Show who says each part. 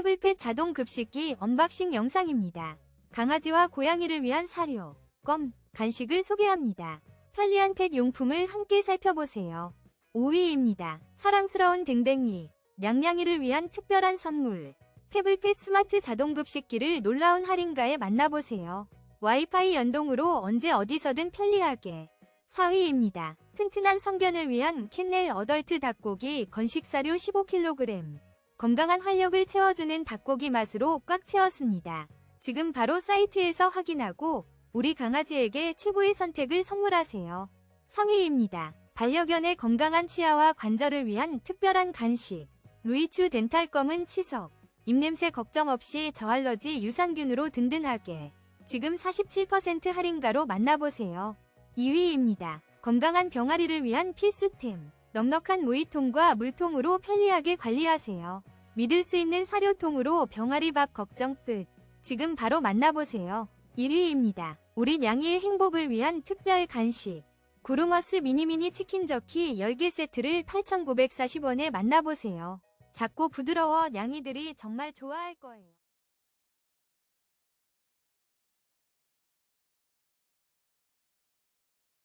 Speaker 1: 태블펫 자동 급식기 언박싱 영상입니다. 강아지와 고양이를 위한 사료, 껌, 간식을 소개합니다. 편리한 펫 용품을 함께 살펴보세요. 5위입니다. 사랑스러운 댕댕이, 냥냥이를 위한 특별한 선물. 태블펫 스마트 자동 급식기를 놀라운 할인가에 만나보세요. 와이파이 연동으로 언제 어디서든 편리하게. 4위입니다. 튼튼한 성견을 위한 캔넬 어덜트 닭고기 건식사료 15kg. 건강한 활력을 채워주는 닭고기 맛으로 꽉 채웠습니다. 지금 바로 사이트에서 확인하고 우리 강아지에게 최고의 선택을 선물하세요. 3위입니다. 반려견의 건강한 치아와 관절을 위한 특별한 간식. 루이추 덴탈 검은 치석. 입냄새 걱정 없이 저알러지 유산균으로 든든하게. 지금 47% 할인가로 만나보세요. 2위입니다. 건강한 병아리를 위한 필수템. 넉넉한 모이통과 물통으로 편리하게 관리하세요. 믿을 수 있는 사료통으로 병아리 밥 걱정 끝. 지금 바로 만나보세요. 1위입니다. 우리 냥이의 행복을 위한 특별 간식. 구루머스 미니미니 치킨 저키 10개 세트를 8,940원에 만나보세요. 작고 부드러워 냥이들이 정말 좋아할 거예요.